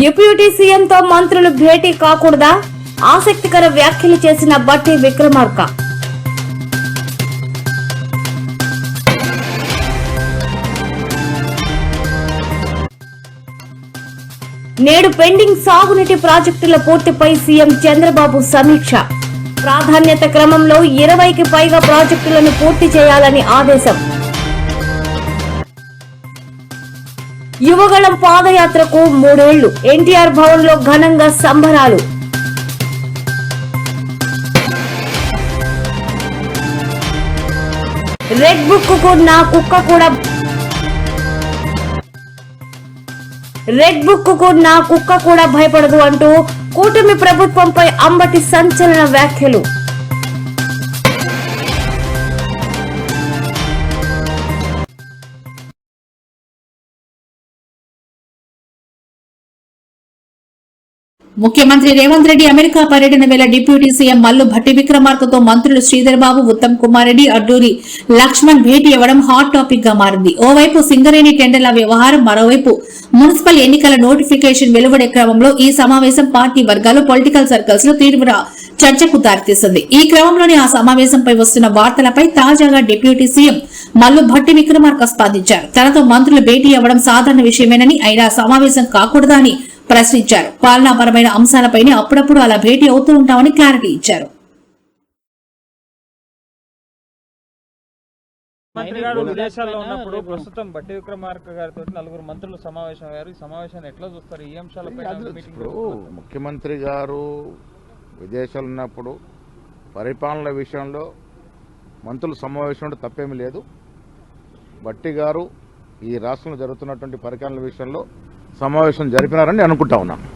Deputy సీఎంతో మంత్రులు భేటీ కాకూడదా? ఆసక్తికర వ్యాఖ్యలు చేసిన బట్టి విక్రమార్క. నేడు పెండింగ్ సాగునీటి ప్రాజెక్టుల పూర్తిపై సీఎం చంద్రబాబు సమీక్ష. ప్రాధాన్యత క్రమంలో ఇరవైకి పైగా ప్రాజెక్టులను పూర్తి చేయాలని ఆదేశం. యువగళం పాదయాత్రకు మూడేళ్ళు. ఎన్టీఆర్ భవన్లో ఘనంగా సంబరాలు. రెడ్ బుక్కు నా కుక్క కూడా రెడ్ బుక్కు నా కుక్క కూడా భయపడదు అంటూ కూటమి ప్రభుత్వంపై అంబటి సంచలన వ్యాఖ్యలు. ముఖ్యమంత్రి రేవంత్ రెడ్డి అమెరికా పర్యటన వేళ డిప్యూటీ సీఎం మల్లు భట్టి విక్రమార్కతో మంత్రులు శ్రీధర్ బాబు ఉత్తమ్ కుమార్ రెడ్డి అడ్డూరి లక్ష్మణ్ భేటీ ఇవ్వడం హాట్ టాపిక్గా మారింది. ఓవైపు సింగరేణి టెండర్ల వ్యవహారం మరోవైపు మున్సిపల్ ఎన్నికల నోటిఫికేషన్ వెలువడే క్రమంలో ఈ సమావేశం పార్టీ వర్గాలు పొలిటికల్ సర్కిల్స్లో తీవ్ర చర్చకు దారితీస్తుంది ఈ క్రమంలోనే ఆ సమావేశంపై వస్తున్న వార్తలపై తాజాగా డిప్యూటీ సీఎం మల్లు భట్టి విక్రమార్క స్పందించారు. తనతో మంత్రులు భేటీ అవ్వడం సాధారణ విషయమేనని అయినా సమావేశం కాకూడదా అని ప్రశ్నించారు. పాలనాపరమైన అంశాలపైనే అప్పుడప్పుడు అలా భేటీ అవుతూ ఉంటామని క్లారిటీ ఇచ్చారు. మంత్రి గారు విదేశాల్లో ఉన్నప్పుడు ప్రస్తుతం బట్టి విక్రమార్క గారితో నలుగురు మంత్రులు సమావేశం అయ్యారు. ఈ సమావేశాన్ని ఎట్లా చూస్తారు? ఈ అంశాలపై ముఖ్యమంత్రి గారు విదేశాలు ఉన్నప్పుడు పరిపాలన విషయంలో మంత్రుల సమావేశం ఉంటే తప్పేమీ లేదు. బట్టి గారు ఈ రాష్ట్రంలో జరుగుతున్నటువంటి పరిపాలన విషయంలో సమావేశం జరిపినారని అనుకుంటా ఉన్నాను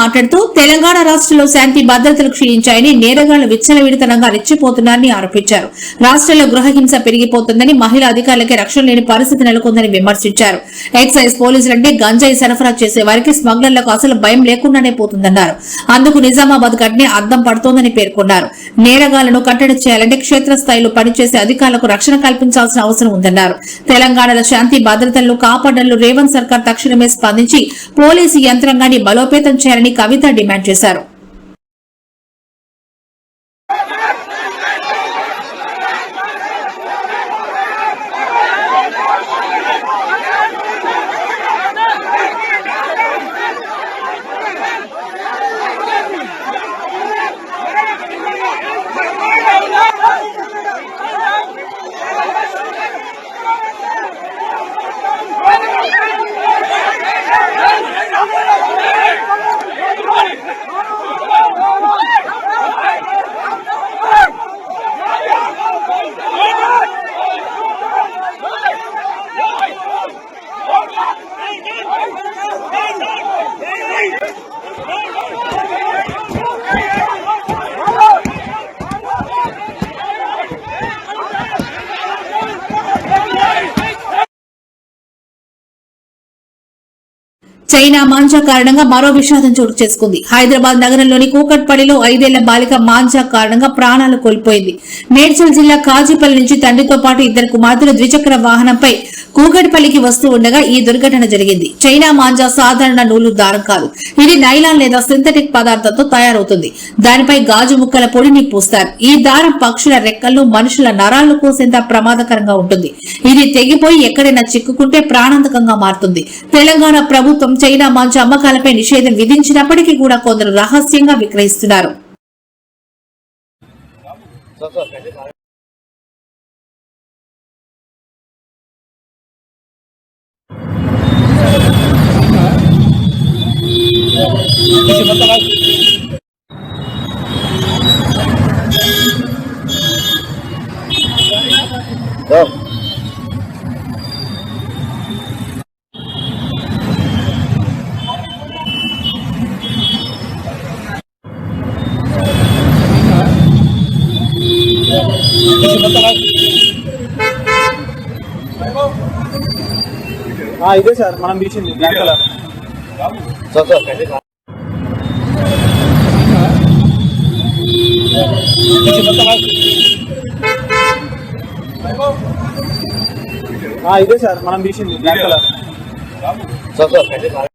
మాట్లాడుతూ తెలంగాణ రాష్ట్రంలో శాంతి భద్రతలు క్షీణించాయని నేరగాళ్ళు విచ్చలవిడితనంగా రెచ్చిపోతున్నారని ఆరోపించారు. రాష్ట్రంలో గృహహింస పెరిగిపోతుందని మహిళా అధికారులకే రక్షణ లేని పరిస్థితి నెలకొందని విమర్శించారు. ఎక్సైజ్ పోలీసులంటే గంజాయి సరఫరా చేసే వారికి స్మగ్లర్లకు అసలు భయం లేకుండానే పోతుందన్నారు. అందుకు నిజామాబాద్ ఘటనే అద్దం పడుతోందని పేర్కొన్నారు. నేరగాళ్ళను కట్టడి చేయాలంటే క్షేత్రస్థాయిలో పనిచేసే అధికారులకు రక్షణ కల్పించాల్సిన అవసరం ఉందన్నారు. తెలంగాణలో శాంతి భద్రతలను కాపాడలు రేవంత్ సర్కార్ తక్షణమే స్పందించి పోలీసు యంత్రాంగాన్ని బలోపేతం చేయాలని కవిత డిమాండ్ చేశారు చైనా మాంజా కారణంగా మరో విషాదం చోటు చేసుకుంది. హైదరాబాద్ నగరంలోని కూకట్పల్లిలో ఐదేళ్ళ బాలిక మాంజా కారణంగా ప్రాణాలు కోల్పోయింది. మేడ్చల్ జిల్లా కాజీపల్లి నుంచి తండ్రితో పాటు ఇద్దరు కుమార్తెలు ద్విచక్ర వాహనంపై కూకట్పల్లికి వస్తూ ఉండగా ఈ దుర్ఘటన జరిగింది. చైనా మాంజా సాధారణ నూలు దారం కాదు. ఇది నైలాన్ లేదా సింథటిక్ పదార్థంతో తయారవుతుంది. దానిపై గాజు ముక్కల పొడిని పూస్తారు. ఈ దారం పక్షుల రెక్కలు మనుషుల నరాలను కోసేంత ప్రమాదకరంగా ఉంటుంది. ఇది తెగిపోయి ఎక్కడైనా చిక్కుకుంటే ప్రాణాంతకంగా మారుతుంది. తెలంగాణ ప్రభుత్వం చైనా మంచు అమ్మకాలపై నిషేధం విధించినప్పటికీ కూడా కొందరు రహస్యంగా విక్రయిస్తున్నారు Oh. ఇదే సార్ మనం తీసింది బ్లాక్ కలర్ ఇదే సార్ మనం తీసింది బ్లాక్ కలర్ హైదరాబాద్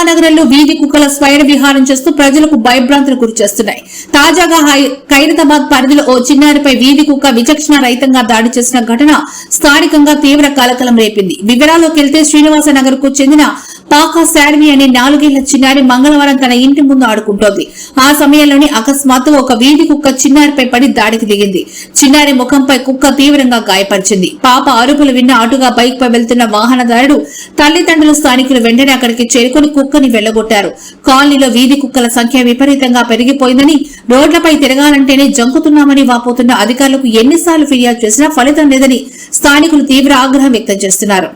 మహానగరంలో వీధి కుక్కల స్వైర విహారం చేస్తూ ప్రజలకు భయభ్రాంతులకు గురి చేస్తున్నాయి. తాజాగా హై- ఖైరతాబాద్ పరిధిలో ఓ చిన్నారిపై వీధి కుక్క విచక్షణ రహితంగా దాడి చేసిన ఘటన స్థానికంగా తీవ్ర కలకలం రేపింది. వివరాల్లోకి వెళ్తే శ్రీనివాస నగర్కు చెందిన పాకా శాడ్వి అనే నాలుగేళ్ళ చిన్నారి మంగళవారం తన ఇంటి ముందు ఆడుకుంటోంది. ఆ సమయంలోనే అకస్మాత్తు ఒక వీధి కుక్క చిన్నారిపై పడి దాడికి దిగింది. చిన్నారి ముఖంపై కుక్క తీవ్రంగా గాయపరిచింది. పాప అరుపులు విన్న అటుగా బైక్ పై వెళ్తున్న వాహనదారుడు తల్లిదండ్రులు స్థానికులు వెంటనే అక్కడికి చేరుకుని కుక్కని వెళ్ళగొట్టారు కాలనీలో వీధి కుక్కల సంఖ్య విపరీతంగా పెరిగిపోయిందని రోడ్లపై తిరగాలంటేనే జంకుతున్నామని వాపోతున్న అధికారులకు ఎన్నిసార్లు ఫిర్యాదు చేసినా ఫలితం లేదని స్థానికులు తీవ్ర ఆగ్రహం వ్యక్తం చేస్తున్నారు.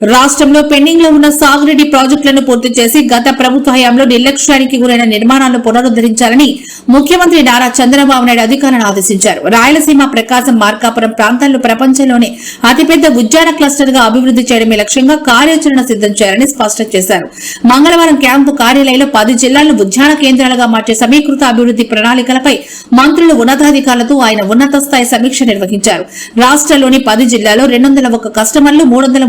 రాష్ట్రంలో పెండింగ్లో ఉన్న సాగునీటి ప్రాజెక్టులను పూర్తి చేసి గత ప్రభుత్వ హయాంలో నిర్లక్ష్యానికి గురైన నిర్మాణాలను పునరుద్ధరించాలని ముఖ్యమంత్రి నారా చంద్రబాబు నాయుడు అధికారులను ఆదేశించారు. రాయలసీమ ప్రకాశం మార్కాపురం ప్రాంతాల్లో ప్రపంచంలోనే అతిపెద్ద ఉద్యాన క్లస్టర్గా అభివృద్ధి చేయడమే లక్ష్యంగా కార్యాచరణ సిద్దం చేయాలని స్పష్టం చేశారు. మంగళవారం క్యాంపు కార్యాలయంలో పది జిల్లాలను ఉద్యాన కేంద్రాలుగా మార్చే సమీకృత అభివృద్ధి ప్రణాళికలపై మంత్రులు ఉన్నతాధికారులతో ఆయన ఉన్నత స్థాయి సమీక్ష నిర్వహించారు. రాష్ట్రంలోని పది జిల్లాలో రెండు వందల ఒక కస్టమర్లు మూడు వందల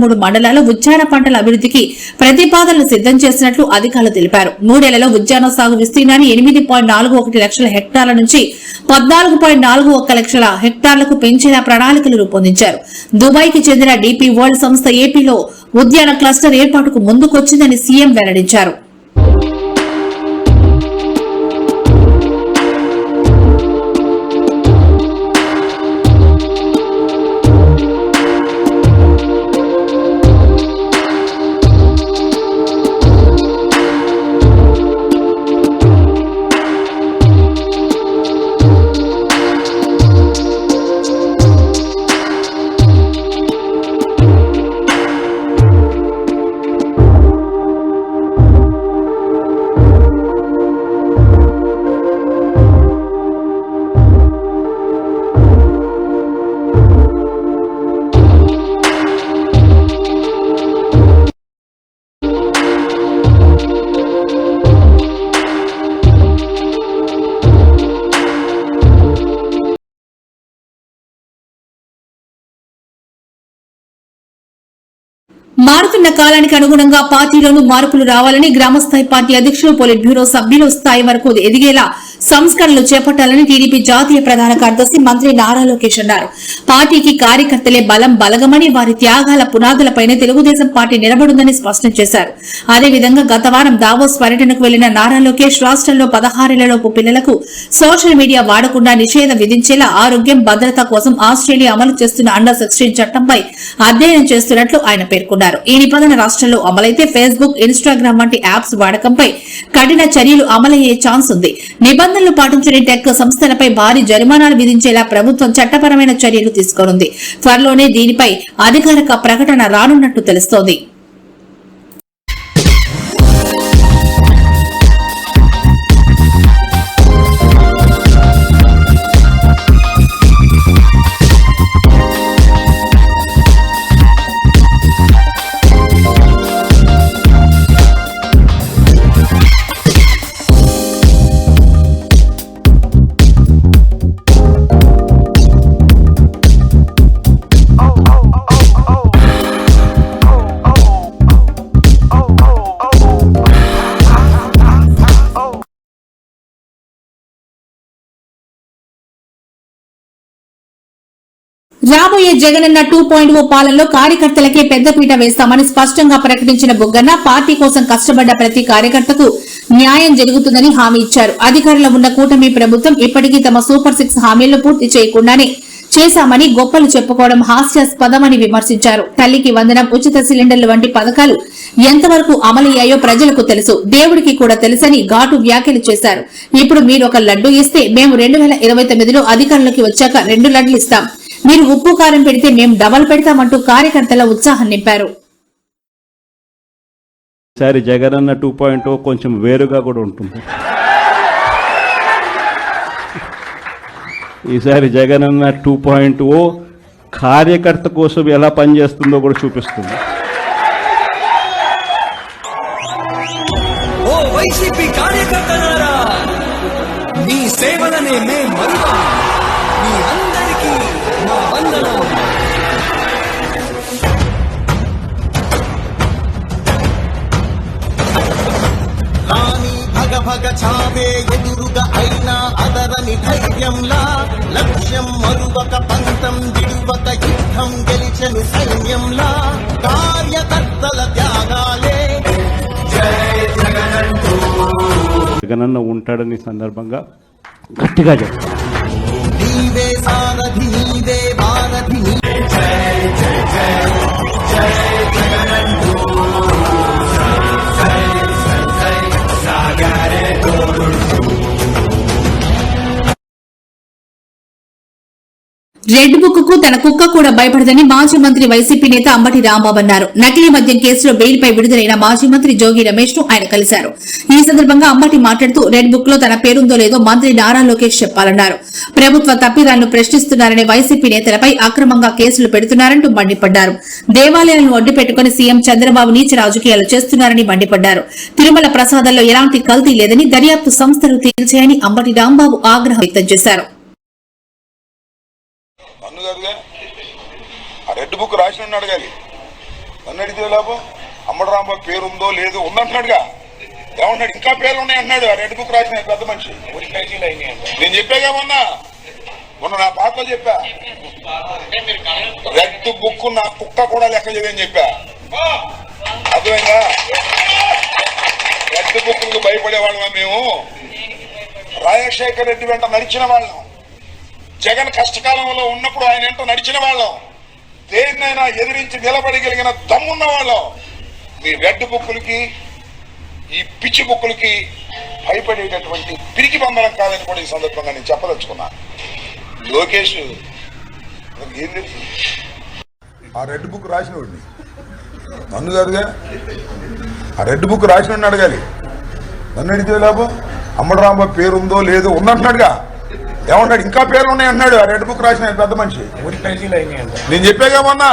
మూడు ఉద్యాన పంటల అభివృద్ధికి ప్రతిపాదనలు సిద్దం చేసినట్లు అధికారులు తెలిపారు. మూడేళ్ళలో ఉద్యాన సాగు విస్తీర్ణాన్ని ఎనిమిది పాయింట్ నాలుగు ఒకటి లక్షల హెక్టార్ల నుంచి పద్నాలుగు పాయింట్ నాలుగు ఒక్క లక్షల హెక్టార్లకు పెంచేలా ప్రణాళికలు రూపొందించారు. దుబాయ్కి చెందిన డీపీ వరల్డ్ సంస్థ ఏపీలో ఉద్యాన క్లస్టర్ ఏర్పాటుకు ముందుకొచ్చిందని సీఎం వెల్లడించారు. మారుతున్న కాలానికి అనుగుణంగా పార్టీలోనూ మార్పులు రావాలని గ్రామస్థాయి పార్టీ అధ్యక్షులు పోలిట్ బ్యూరో సభ్యులు స్థాయి వరకు ఎదిగేలా సంస్కరణలు చేపట్టాలని టీడీపీ జాతీయ ప్రధాన కార్యదర్శి మంత్రి నారా లోకేష్ అన్నారు. పార్టీకి కార్యకర్తలే బలం బలగమని వారి త్యాగాల పునాదులపైనే తెలుగుదేశం పార్టీ నిలబడుందని స్పష్టం చేశారు. అదేవిధంగా గత వారం దావోస్ పర్యటనకు వెళ్ళిన నారా లోకేష్ రాష్ట్రంలో పదహారేళ్ళలోపు పిల్లలకు సోషల్ మీడియా వాడకుండా నిషేధం విధించేలా ఆరోగ్యం భద్రత కోసం ఆస్ట్రేలియా అమలు చేస్తున్న అండర్ సిక్స్టీన్ చట్టంపై అధ్యయనం చేస్తున్నట్లు ఆయన పేర్కొన్నారు. ఈ నిబంధన రాష్ట్రంలో అమలైతే ఫేస్బుక్ ఇన్స్టాగ్రామ్ వంటి యాప్స్ వాడకంపై కఠిన చర్యలు అమలయ్యే ఛాన్స్ ఉంది. నిబంధన నిబంధనలు పాటించని టెక్ సంస్థలపై భారీ జరిమానాలు విధించేలా ప్రభుత్వం చట్టపరమైన చర్యలు తీసుకోనుంది. త్వరలోనే దీనిపై అధికారిక ప్రకటన రానున్నట్టు తెలుస్తోంది. రాబోయే జగనన్న టూ పాయింట్ ఓ పాలనలో కార్యకర్తలకే పెద్దపీట వేస్తామని స్పష్టంగా ప్రకటించిన బుగ్గన్న పార్టీ కోసం కష్టపడ్డ ప్రతి కార్యకర్తకు న్యాయం జరుగుతుందని హామీ ఇచ్చారు. అధికారంలో ఉన్న కూటమి ప్రభుత్వం ఇప్పటికీ తమ సూపర్ సిక్స్ హామీలను పూర్తి చేయకుండానే చేశామని గొప్పలు చెప్పుకోవడం హాస్యాస్పదమని విమర్శించారు. తల్లికి వందనం ఉచిత సిలిండర్లు వంటి పథకాలు ఎంతవరకు అమలయ్యాయో ప్రజలకు తెలుసు. దేవుడికి కూడా తెలుసని ఘాటు వ్యాఖ్యలు చేశారు. ఇప్పుడు మీరు ఒక లడ్డు ఇస్తే మేము రెండు వేల ఇరవై తొమ్మిదిలో అధికారంలోకి వచ్చాక రెండు లడ్లు ఇస్తాం. మీరు ఉప్పు కారం పెడితే మేము డబల్ పెడతామంటూ కార్యకర్తల ఉత్సాహం నింపారు. ఈసారి జగనన్న టూ పాయింట్ కొంచెం వేరుగా కూడా ఉంటుంది. ఈసారి జగనన్న టూ పాయింట్ ఓ కార్యకర్త కోసం ఎలా పనిచేస్తుందో కూడా చూపిస్తుంది. ఓ వైసీపీ కార్యకర్తలారా మీ సేవలనే మే మరువా లక్ష్యం మరువక పంతం విడువక యుద్ధం గెలిచను సైన్యంలా కార్యకర్తల త్యాగాలే. జగనన్న ఉంటాడని సందర్భంగా గట్టిగా చెప్తాను రెడ్ బుక్కు తన కుక్క కూడా భయపడదని మాజీ మంత్రి వైసీపీ నేత అంబటి రాంబాబు అన్నారు. నకిలీ మద్యం కేసులో బెయిల్ పై విడుదలైన మాజీ మంత్రి జోగి రమేష్ను ఆయన కలిశారు. ఈ సందర్భంగా అంబటి మాట్లాడుతూ రెడ్ బుక్లో తన పేరుందో లేదో మంత్రి నారా లోకేష్ చెప్పాలన్నారు. ప్రభుత్వ తప్పిదాలను ప్రశ్నిస్తున్నారనే వైసీపీ నేతలపై అక్రమంగా కేసులు పెడుతున్నారంటూ మండిపడ్డారు. దేవాలయాలను అడ్డు పెట్టుకుని సీఎం చంద్రబాబు నీచ రాజకీయాలు చేస్తున్నారని మండిపడ్డారు. తిరుమల ప్రసాదాల్లో ఎలాంటి కల్తీ లేదని దర్యాప్తు సంస్థలు తేల్చాయని అంబటి రాంబాబు ఆగ్రహం వ్యక్తం చేశారు నన్ను కాదుగా ఆ రెడ్ బుక్ రాసిన అడగాలి. నన్ను అడిగితే లాభం అమ్మడు పేరు ఉందో లేదో ఉందంటున్నాడుగా. ఏమన్నాడు ఇంకా పేర్లు ఉన్నాయి అన్నాడు ఆ రెడ్ బుక్ రాసిన పెద్ద మనిషి. నేను చెప్పాగా మొన్న? మొన్న నా పాటలో చెప్పా. రెడ్ బుక్ నా కుక్క కూడా లెక్క చేయని చెప్పా. అర్థమైందా? రెడ్ బుక్ భయపడేవాళ్ళమా మేము? రాజశేఖర్ రెడ్డి వెంట నడిచిన వాళ్ళం. జగన్ కష్టకాలంలో ఉన్నప్పుడు ఆయన ఏంటో నడిచిన వాళ్ళం. దేన్నైనా ఎదిరించి నిలబడగలిగిన దమ్మున్న వాళ్ళం. మీ రెడ్ బుక్కులకి ఈ పిచ్చి బుక్కులకి భయపడేటటువంటి పిరికి బంధనం కాదని కూడా ఈ సందర్భంగా నేను చెప్పదలుచుకున్నా. లోకేష్ ఏం తెలుసు? ఆ రెడ్ బుక్ రాసిన వాడిని. నన్ను కాదుగా? ఆ రెడ్ బుక్ రాసిన అడగాలి. నన్ను అడిగితే లాభం అమ్మడు రాంబాబు పేరు ఉందో లేదో ఉందంటున్నాడుగా ఏమన్నాడు ఇంకా పేర్లు ఉన్నాయి అంటున్నాడు ఆ రెడ్ బుక్ రాసిన పెద్ద మనిషి. నేను చెప్పాగా మొన్న